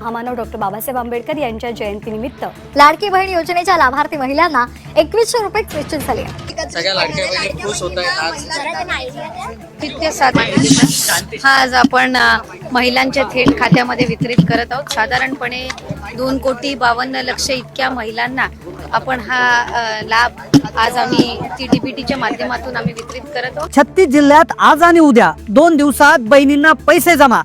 हा मानव डॉक्टर बाबासाहेब आंबेडकर यांच्या जयंतीनिमित्त. लाडकी बहीण योजनेच्या लाभार्थी महिलांना एकवीसशे रुपये निश्चित झाले. आहे. सगळ्या लाडक्या बहिणी खुश होत आहेत आज. हा आपण महिलांच्या थेट खात्यामध्ये वितरित करत आहोत. साधारणपणे दोन कोटी बावन्न लक्ष इतक्या महिलांना आपण हा लाभ आज आम्ही टी डी पी टीच्या माध्यमातून आम्ही वितरित करत आहोत. छत्तीस जिल्ह्यात आज आणि उद्या दोन दिवसात बहिणींना पैसे जमा.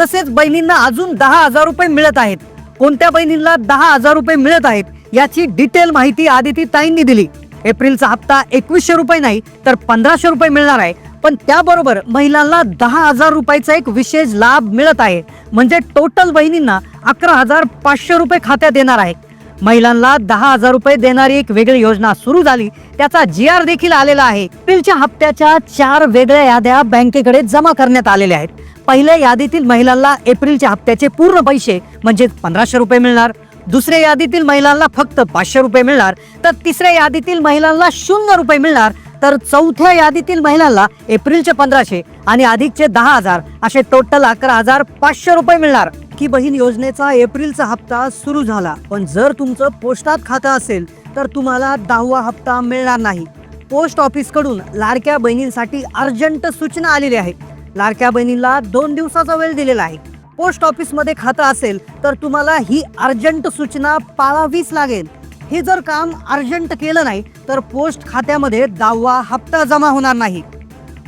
तसेच बहिणींना अजून दहा हजार रुपये मिळत आहेत. कोणत्या बहिणींना दहा हजार रुपये मिळत आहेत याची डिटेल माहिती आदिती ताईंनी दिली. एप्रिलचा हप्ता एकवीसशे रुपये नाही तर पंधराशे रुपये मिळणार आहे. पण त्याबरोबर महिलांना दहा हजार रुपयाचा एक विशेष लाभ मिळत आहे. म्हणजे टोटल बहिणींना अकरा हजार पाचशे रुपये खात्यात येणार आहे. महिलांना दहा हजार रुपये देणारी एक वेगळी योजना सुरू झाली. त्याचा जी आर देखील आलेला आहे. एप्रिलच्या हप्त्याच्या चार वेगळ्या याद्या बँकेकडे जमा करण्यात आलेल्या आहेत. पहिल्या यादीतील महिलांना एप्रिलच्या हप्त्याचे पूर्ण पैसे म्हणजे पंधराशे रुपये मिळणार. दुसऱ्या यादीतील महिलांना फक्त पाचशे रुपये मिळणार. तर तिसऱ्या यादीतील महिलांना शून्य रुपये मिळणार. तर चौथ्या यादीतील महिलांना एप्रिलचे पंधराशे आणि अधिकचे दहा हजार. असे टोटल अकरा हजार पाचशे रुपये मिळणार. की बहीण योजनेचा एप्रिलचा हप्ता सुरू झाला. पण जर तुमचं पोस्टात खातं असेल तर तुम्हाला दहावा हप्ता मिळणार नाही. पोस्ट ऑफिसकडून लाडक्या बहिणींसाठी अर्जंट सूचना आलेली आहे. लाडक्या बहिणींना दोन दिवसाचा वेळ दिलेला आहे. पोस्ट ऑफिसमध्ये खातं असेल तर तुम्हाला ही अर्जंट सूचना पाळावीच लागेल. हे जर काम अर्जंट केलं नाही तर पोस्ट खात्यामध्ये दहावा हप्ता जमा होणार नाही.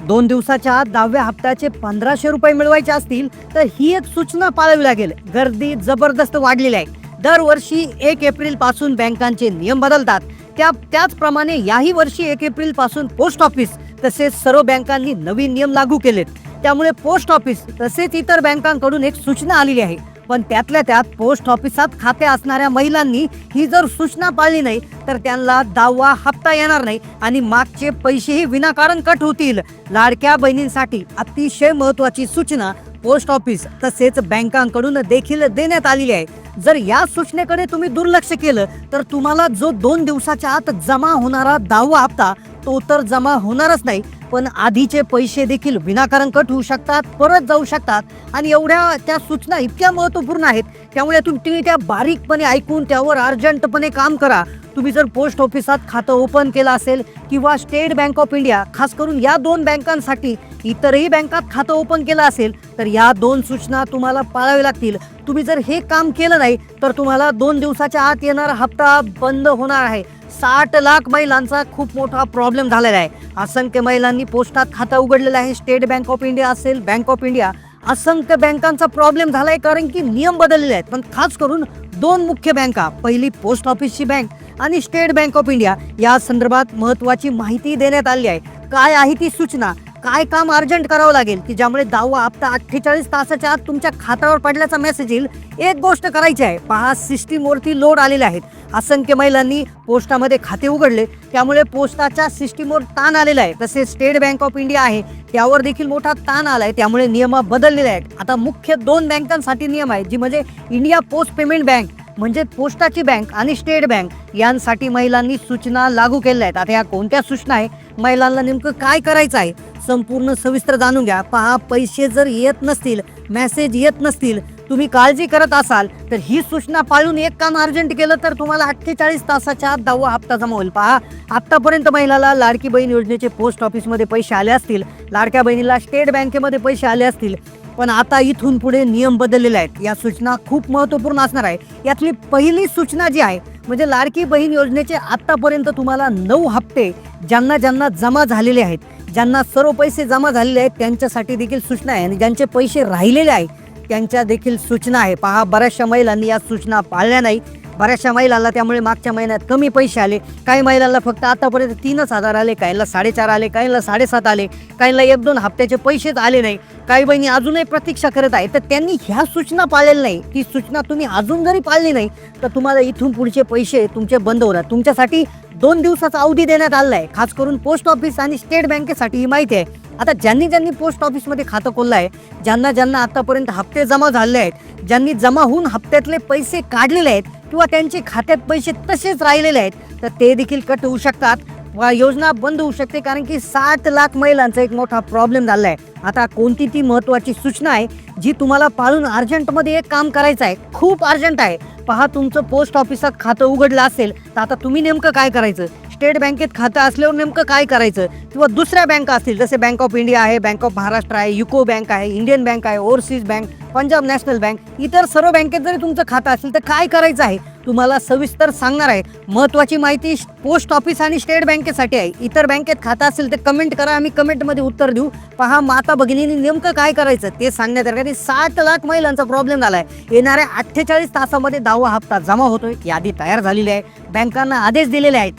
दोन दिवसाच्या आत दहाव्या हप्त्याचे पंधराशे रुपये मिळवायचे असतील तर ही एक सूचना पाळावी लागेल. गर्दी जबरदस्त वाढलेली आहे. दरवर्षी एक एप्रिलपासून बँकांचे नियम बदलतात. त्या त्याचप्रमाणे याही वर्षी एक एप्रिलपासून पोस्ट ऑफिस तसेच सर्व बँकांनी नवीन नियम लागू केलेत. त्यामुळे पोस्ट ऑफिस तसेच इतर बँकांकडून एक सूचना आलेली आहे. पण त्यातल्या त्यात पोस्ट ऑफिसात खाते असणाऱ्या महिलांनी ही जर सूचना पाळली नाही तर त्यांना दावा हप्ता येणार नाही आणि मागचे पैसेही विनाकारण कट होतील. लाडक्या बहिणींसाठी अतिशय महत्वाची सूचना पोस्ट ऑफिस तसेच बँकांकडून देखील देण्यात आलेली आहे. जर या सूचनेकडे तुम्ही दुर्लक्ष केलं तर तुम्हाला जो दोन दिवसाच्या आत जमा होणारा दहावा हप्ता तो तर जमा होणारच नाही. पण आधीचे पैसे देखील विनाकारण कट होऊ शकतात परत जाऊ शकतात आणि एवढ्या त्या सूचना इतक्या महत्त्वपूर्ण आहेत त्यामुळे तुम्ही त्या बारीकपणे ऐकून त्यावर अर्जंटपणे काम करा. तुम्ही जर पोस्ट ऑफिसात खातं ओपन केलं असेल किंवा स्टेट बँक ऑफ इंडिया खास करून या दोन बँकांसाठी इतरही बँकात खातं ओपन केलं असेल तर या दोन सूचना तुम्हाला पाळाव्या लागतील. तुम्ही जर हे काम केलं नाही तर तुम्हाला दोन दिवसाच्या आत येणारा हप्ता बंद होणार आहे. साठ लाख महिलांचा खूप मोठा प्रॉब्लेम झालेला आहे. असंख्य महिलांनी पोस्टात खातं उघडलेलं आहे. स्टेट बँक ऑफ इंडिया असेल बँक ऑफ इंडिया असंख्य बँकांचा प्रॉब्लेम झाला आहे कारण की नियम बदललेले आहेत. पण खास करून दोन मुख्य बँका पहिली पोस्ट ऑफिसची बँक आणि स्टेट बँक ऑफ इंडिया या संदर्भात महत्वाची माहिती देण्यात आली आहे. काय आहे ती सूचना? काय काम अर्जंट करावं लागेल? की ज्यामुळे दावा आपता अठ्ठेचाळीस तासाच्या आत तुमच्या खात्यावर पडल्याचा मेसेज येईल? एक गोष्ट करायची आहे. पहा सिस्टीमवरती लोड आलेले आहेत. असंख्य महिलांनी पोस्टामध्ये खाते उघडले. त्यामुळे पोस्टाच्या सिस्टीमवर ताण आलेला आहे. तसेच स्टेट बँक ऑफ इंडिया आहे. त्यावर देखील मोठा ताण आला आहे त्यामुळे नियम बदललेले आहेत. आता मुख्य दोन बँकांसाठी नियम आहेत जी म्हणजे इंडिया पोस्ट पेमेंट बँक म्हणजे पोस्टाची बँक आणि स्टेट बँक. यांसाठी महिलांनी सूचना लागू केल्या आहेत. आता या कोणत्या सूचना आहे? महिलांना नेमकं काय करायचं आहे? संपूर्ण सविस्तर जाणून घ्या. पहा पैसे जर येत नसतील मेसेज येत नसतील तुम्ही काळजी करत असाल तर ही सूचना पाळून एक काम अर्जंट केलं तर तुम्हाला अठ्ठेचाळीस तासाच्या आत दहावा हप्ता जमा होईल. पहा आत्तापर्यंत महिलाला लाडकी बहीण योजनेचे पोस्ट ऑफिसमध्ये पैसे आले असतील. लाडक्या बहिणीला स्टेट बँकेमध्ये पैसे आले असतील. पण आता इथून पुढे नियम बदललेले आहेत. या सूचना खूप महत्त्वपूर्ण असणार आहे. यातली पहिली सूचना जी आहे म्हणजे लाडकी बहीण योजनेचे आतापर्यंत तुम्हाला नऊ हप्ते ज्यांना ज्यांना जमा झालेले आहेत ज्यांना सर्व पैसे जमा झालेले आहेत त्यांच्यासाठी देखील सूचना आहे. आणि ज्यांचे पैसे राहिलेले आहे त्यांच्या देखील सूचना आहे. पहा बऱ्याचशा महिलांनी या सूचना पाळल्या नाही. बऱ्याचशा महिलांना त्यामुळे मागच्या महिन्यात कमी पैसे आले. काही महिलांना फक्त आतापर्यंत तीनच हजार आले काहींना साडेचार आले काहींना साडेसात आले काहींना एक दोन हप्त्याचे पैसेच आले नाही. काही बहिणी अजूनही प्रतीक्षा करत आहे तर त्यांनी ह्या सूचना पाळलेल्या नाही. ती सूचना तुम्ही अजून जरी पाळली नाही तर तुम्हाला इथून पुढचे पैसे तुमचे बंद होणार. तुमच्यासाठी दोन दिवसाचा अवधी देण्यात आला आहे. खास करून पोस्ट ऑफिस आणि स्टेट बँकेसाठी ही माहिती आहे. आता ज्यांनी ज्यांनी पोस्ट ऑफिसमध्ये खातं खोललं आहे ज्यांना ज्यांना आतापर्यंत हप्ते जमा झाले आहेत ज्यांनी जमा होऊन हप्त्यातले पैसे काढलेले आहेत किंवा त्यांचे खात्यात पैसे तसेच राहिलेले आहेत तर ते देखील कट होऊ शकतात व योजना बंद होऊ शकते कारण की साठ लाख महिलांचा एक मोठा प्रॉब्लेम झाला आहे आता कोणती ती महत्वाची सूचना आहे जी तुम्हाला पाळून अर्जंटमध्ये एक काम करायचं आहे खूप अर्जंट आहे. पहा तुमचं पोस्ट ऑफिसात खातं उघडलं असेल तर आता तुम्ही नेमकं काय करायचं? स्टेट बँकेत खातं असल्यावर नेमकं काय करायचं? किंवा दुसऱ्या बँका असतील जसे बँक ऑफ इंडिया आहे बँक ऑफ महाराष्ट्र आहे युको बँक आहे इंडियन बँक आहे overseas bank Punjab national bank इतर सर्व बँकेत जरी तुमचं खातं असेल तर काय करायचं आहे? तुम्हाला सविस्तर सांगणार आहे. महत्त्वाची माहिती पोस्ट ऑफिस आणि स्टेट बँकेसाठी आहे. इतर बँकेत खातं असेल तर कमेंट करा. आम्ही कमेंटमध्ये उत्तर देऊ. पहा माता भगिनींनी नेमकं काय करायचं? ते सांगण्यात येणार साठ लाख महिलांचा प्रॉब्लेम झाला आहे येणाऱ्या अठ्ठेचाळीस तासामध्ये दहावा हप्ता जमा होतोय. यादी तयार झालेली आहे. बँकांना आदेश दिलेले आहेत.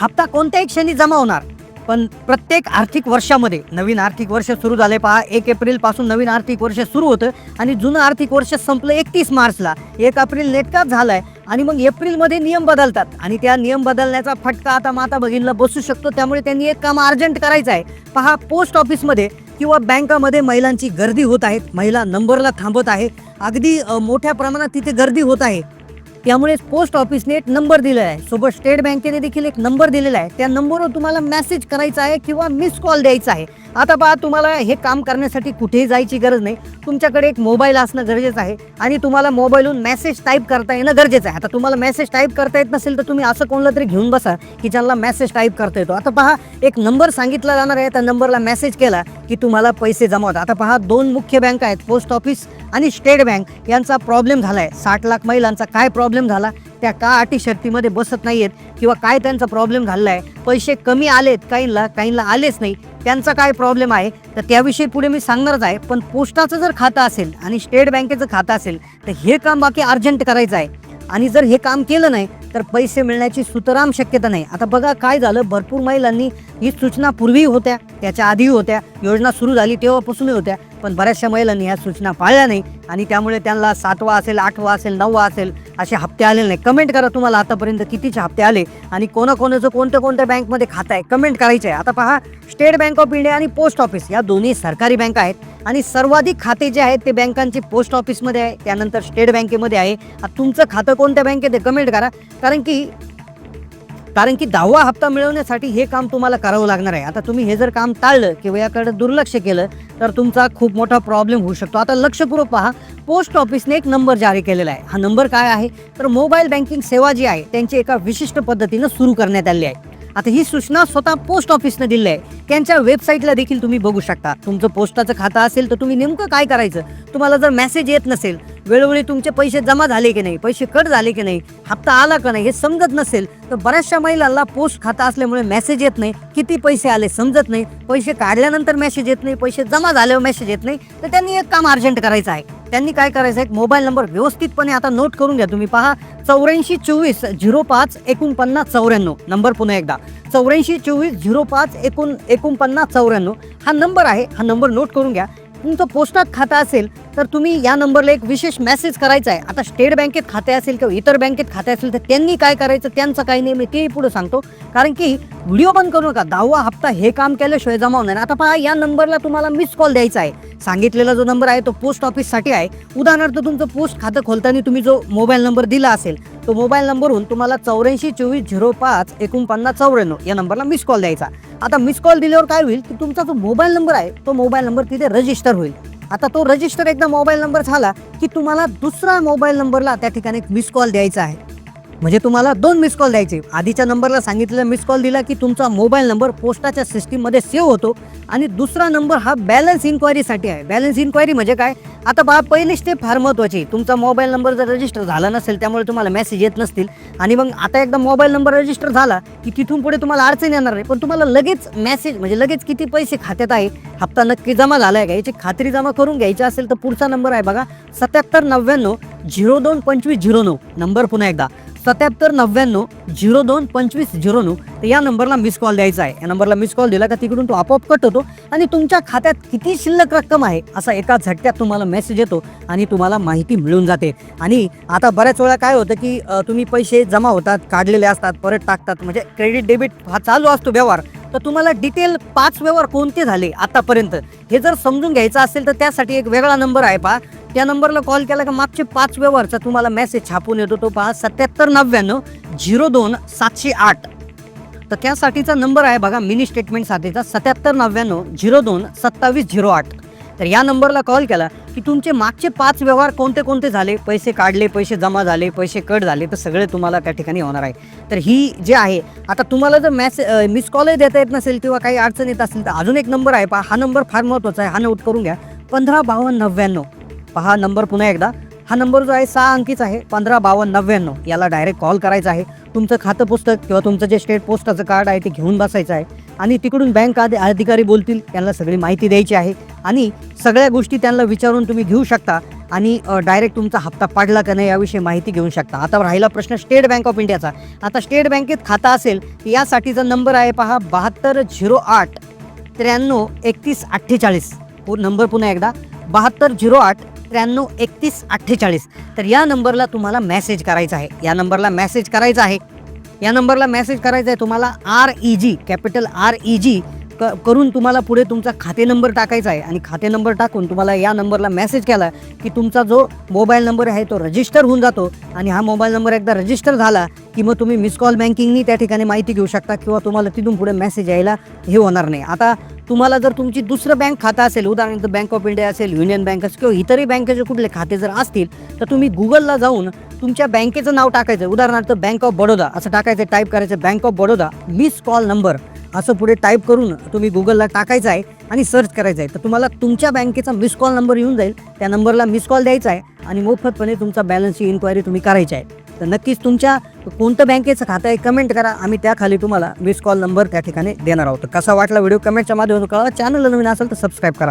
हप्ता कोणत्याही क्षणी जमा होणार. पण प्रत्येक आर्थिक वर्षामध्ये नवीन आर्थिक वर्ष सुरू झाले पहा एक एप्रिलपासून नवीन आर्थिक वर्ष सुरू होतं आणि जुनं आर्थिक वर्ष संपलं एकतीस मार्चला. एक एप्रिल नेटकाच झालाय आणि मग एप्रिलमध्ये नियम बदलतात आणि त्या नियम बदलण्याचा फटका आता माता भगिनीला बसू शकतो. त्यामुळे त्यांनी एक काम अर्जंट करायचं आहे. पहा पोस्ट ऑफिसमध्ये किंवा बँकामध्ये महिलांची गर्दी होत आहे. महिला नंबरला थांबत आहे. अगदी मोठ्या प्रमाणात तिथे गर्दी होत आहे. त्यामुळे पोस्ट ऑफिसने एक नंबर दिलेला आहे. सोबत स्टेट बँकेने देखील एक नंबर दिलेला आहे. त्या नंबरवर तुम्हाला मेसेज करायचा आहे किंवा मिस कॉल द्यायचा आहे. आता पहा तुम्हाला हे काम करण्यासाठी कुठेही जायची गरज नाही. तुमच्याकडे एक मोबाईल असणं गरजेचं आहे आणि तुम्हाला मोबाईलहून मेसेज टाईप करता येणं गरजेचं आहे. आता तुम्हाला मेसेज टाईप करता येत नसेल तर तुम्ही असं कोणाला तरी घेऊन बसा की ज्यांना मेसेज टाईप करता येतो. आता पहा एक नंबर सांगितला जाणार आहे त्या नंबरला मेसेज केला की तुम्हाला पैसे जमा होतात. आता पहा दोन मुख्य बँक आहेत पोस्ट ऑफिस आणि स्टेट बँक यांचा प्रॉब्लेम झाला आहे साठ लाख महिलांचा काय प्रॉब्लेम झाला? त्या का अटी शर्तीमध्ये बसत नाही आहेत किंवा काय त्यांचा प्रॉब्लेम झालेला आहे पैसे कमी आलेत काहींना काहींना आलेच नाही. त्यांचा काय प्रॉब्लेम आहे? तर त्याविषयी पुढे मी सांगणारच आहे. पण पोस्टाचं जर खातं असेल आणि स्टेट बँकेचं खातं असेल तर हे काम बाकी अर्जंट करायचं आहे. आणि जर हे काम केलं नाही तर पैसे मिळण्याची सुतराम शक्यता नाही. आता बघा काय झालं. भरपूर महिलांनी ही सूचना पूर्वी होत्या त्याच्या आधीही होत्या. योजना सुरू झाली तेव्हापासूनही होत्या. पण बऱ्याचशा महिलांनी ह्या सूचना पाळल्या नाही. आणि त्यामुळे त्यांना सातवा असेल आठवा असेल नववा असेल असे हप्ते आलेले नाही कमेंट करा तुम्हाला आतापर्यंत कितीचे हप्ते आले आणि कोणाकोणाचं कोणत्या कोणत्या बँकमध्ये खातं आहे. कमेंट करायचं आहे आता पहा स्टेट बँक ऑफ इंडिया आणि पोस्ट ऑफिस या दोन्ही सरकारी बँका आहेत आणि सर्वाधिक खाते जे आहेत ते बँकांचे पोस्ट ऑफिसमध्ये आहे. त्यानंतर स्टेट बँकेमध्ये आहे. तुमचं खातं कोणत्या बँकेत आहे? कमेंट करा. कारण की कारण की दहावा हप्ता मिळवण्यासाठी हे काम तुम्हाला करावं लागणार आहे. आता तुम्ही हे जर काम टाळलं किंवा याकडे दुर्लक्ष केलं तर तुमचा खूप मोठा प्रॉब्लेम होऊ शकतो. आता लक्षपूर्वक पहा पोस्ट ऑफिसने एक नंबर जारी केलेला आहे. हा नंबर काय आहे? तर मोबाईल बँकिंग सेवा जी आहे त्यांची एका विशिष्ट पद्धतीनं सुरू करण्यात आली आहे. आता ही सूचना स्वतः पोस्ट ऑफिसने दिली आहे. त्यांच्या वेबसाईटला देखील तुम्ही बघू शकता. तुमचं पोस्टाचं खातं असेल तर तुम्ही नेमकं काय करायचं? तुम्हाला जर मेसेज येत नसेल वेळोवेळी तुमचे पैसे जमा झाले की नाही पैसे कट झाले की नाही हप्ता आला का नाही हे समजत नसेल तर बऱ्याचशा महिलांना पोस्ट खाता असल्यामुळे मेसेज येत नाही किती पैसे आले समजत नाही पैसे काढल्यानंतर मेसेज येत नाही पैसे जमा झाल्यावर मेसेज येत नाही तर त्यांनी एक काम अर्जंट करायचं आहे. त्यांनी काय करायचं आहे? मोबाईल नंबर व्यवस्थितपणे आता नोट करून घ्या तुम्ही. पहा चौऱ्याऐंशी चोवीस झिरो पाच एकोणपन्नास चौऱ्याण्णव. नंबर पुन्हा एकदा. चौऱ्याऐंशी चोवीस झिरो पाच एकूण एकोणपन्नास चौऱ्याण्णव. हा नंबर आहे हा नंबर नोट करून घ्या. तुमचं पोस्टात खातं असेल तर तुम्ही या नंबरला एक विशेष मेसेज करायचा आहे. आता स्टेट बँकेत खाते असेल किंवा इतर बँकेत खाते असेल तर त्यांनी काय करायचं त्यांचं काही नाही मी तेही पुढे सांगतो. कारण की व्हिडिओ बंद करू नका. दहावा हप्ता हे काम केल्याशिवाय जमा होणार आता पहा या नंबरला तुम्हाला मिस कॉल द्यायचा आहे. सांगितलेला जो नंबर आहे तो पोस्ट ऑफिससाठी आहे. उदाहरणार्थ तुमचं पोस्ट खातं खोलताना तुम्ही जो मोबाईल नंबर दिला असेल तो मोबाईल नंबरहून तुम्हाला चौऱ्याऐंशी चोवीस झिरो पाच एकोणपन्नास चौऱ्याण्णव या नंबरला मिस कॉल द्यायचा. आता मिस कॉल दिल्यावर काय होईल? की तुमचा जो मोबाईल नंबर आहे तो मोबाईल नंबर तिथे रजिस्टर होईल. आता तो रजिस्टर एकदा मोबाईल नंबर झाला की तुम्हाला दुसरा मोबाईल नंबरला त्या ठिकाणी मिस कॉल द्यायचा आहे. म्हणजे तुम्हाला दोन मिस कॉल द्यायचे. आधीच्या नंबरला सांगितलेला मिस कॉल दिला की तुमचा मोबाईल नंबर पोस्टाच्या सिस्टीममध्ये सेव्ह होतो. आणि दुसरा नंबर हा बॅलन्स इन्क्वायरीसाठी आहे. बॅलन्स इन्क्वायरी म्हणजे काय? आता बा पहिली स्टेप फार महत्त्वाची तुमचा मोबाईल नंबर जर रजिस्टर झाला नसेल त्यामुळे तुम्हाला मेसेज येत नसतील. आणि मग आता एकदा मोबाईल नंबर रजिस्टर झाला की तिथून पुढे तुम्हाला अडचण येणार नाही. पण तुम्हाला लगेच मेसेज म्हणजे लगेच किती पैसे खात्यात आहे? हप्ता नक्की जमा झाला आहे का? याची खात्री जमा करून घ्यायची असेल तर पुढचा नंबर आहे बघा सत्याहत्तर नव्याण्णव झिरो दोन पंचवीस झिरो नऊ. नंबर पुन्हा एकदा. सत्याहत्तर नव्याण्णव झिरो दोन पंचवीस झिरो नऊ. तर या नंबरला मिस कॉल द्यायचा आहे. या नंबरला मिस कॉल दिला का तिकडून तो आपोआप कट होतो आणि तुमच्या खात्यात किती शिल्लक रक्कम आहे असा एका झटक्यात तुम्हाला मेसेज येतो आणि तुम्हाला माहिती मिळून जाते. आणि आता बऱ्याच वेळा काय होतं की तुम्ही पैसे जमा होतात काढलेले असतात परत टाकतात. म्हणजे क्रेडिट डेबिट हा चालू असतो व्यवहार. तर तुम्हाला डिटेल पाच व्यवहार कोणते झाले आतापर्यंत? हे जर समजून घ्यायचं असेल तर त्यासाठी एक वेगळा नंबर आहे पहा. त्या नंबरला कॉल केला का मागचे पाच व्यवहारचा तुम्हाला मेसेज छापून येतो तो पहा. सत्याहत्तर नव्याण्णव झिरो दोन सातशे आठ. तर त्यासाठीचा नंबर आहे बघा मिनी स्टेटमेंटसाठीचा सत्याहत्तर नव्याण्णव झिरो दोन सत्तावीस झिरो आठ. तर या नंबरला कॉल केला की तुमचे मागचे पाच व्यवहार कोणते कोणते झाले? पैसे काढले पैसे जमा झाले पैसे कट झाले तर सगळे तुम्हाला त्या ठिकाणी होणार आहे. तर ही जे आहे आता तुम्हाला जर मॅसेज मिस कॉलही देता येत नसेल किंवा काही अडचण येत असेल तर अजून एक नंबर आहे पहा. हा नंबर फार महत्त्वाचा आहे. हा नोट करून घ्या. पंधरा बावन्न नव्याण्णव. पहा नंबर पुन्हा एकदा. हा नंबर जो आहे सहा अंकीच आहे पंधरा बावन्न नव्याण्णव. याला डायरेक्ट कॉल करायचा आहे. तुमचं खातं पुस्तक किंवा तुमचं जे स्टेट पोस्टाचं कार्ड आहे ते घेऊन बसायचं आहे. आणि तिकडून बँक अधिकारी बोलतील त्यांना सगळी माहिती द्यायची आहे. आणि सगळ्या गोष्टी त्यांना विचारून तुम्ही घेऊ शकता. आणि डायरेक्ट तुमचा हप्ता पाडला का नाही याविषयी माहिती घेऊ शकता. आता राहिला प्रश्न स्टेट बँक ऑफ इंडियाचा आता स्टेट बँकेत खाता असेल तर यासाठीचा नंबर आहे पहा बहात्तर झिरो आठ त्र्याण्णव एकतीस अठ्ठेचाळीस. हो, नंबर पुन्हा एकदा. बहात्तर झिरो आठ त्र्याण्णव एकतीस अठ्ठेचाळीस. तर या नंबरला तुम्हाला मेसेज करायचा आहे. या नंबरला मेसेज करायचा आहे. या नंबरला मेसेज करायचा आहे तुम्हाला R E G capital R E G क करून तुम्हाला पुढे तुमचा खाते नंबर टाकायचा आहे. आणि खाते नंबर टाकून तुम्हाला या नंबरला मेसेज केला की तुमचा जो मोबाईल नंबर आहे तो रजिस्टर होऊन जातो. आणि हा मोबाईल नंबर एकदा रजिस्टर झाला की मग तुम्ही मिस कॉल बँकिंगनी त्या ठिकाणी माहिती घेऊ शकता किंवा तुम्हाला तिथून पुढे मेसेज यायला हे होणार नाही. आता तुम्हाला जर तुमची दुसरं बँक खातं असेल उदाहरणार्थ बँक ऑफ इंडिया असेल युनियन बँक असेल किंवा इतरही बँकेचे कुठले खाते जर असतील तर तुम्ही गुगलला जाऊन तुमच्या बँकेचं नाव टाकायचं. उदाहरणार्थ बँक ऑफ बडोदा असं टाकायचं टाईप करायचं bank of Baroda miss call number असं पुढे टाईप करून तुम्ही गुगलला टाकायचं आहे आणि सर्च करायचं आहे. तर तुम्हाला तुमच्या बँकेचा मिस कॉल नंबर येऊन जाईल. त्या नंबरला मिस कॉल द्यायचा आहे आणि मोफतपणे तुमचा बॅलन्सची इन्क्वायरी तुम्ही करायची आहे. तर नक्कीच तुमच्या कोणतं बँकेचं खातं आहे कमेंट करा. आम्ही त्याखाली तुम्हाला मिस कॉल नंबर त्या ठिकाणी देणार आहोत. कसा वाटला व्हिडिओ कमेंटच्या माध्यमातून कळवा. चॅनल नवीन असेल तर सबस्क्राईब करा.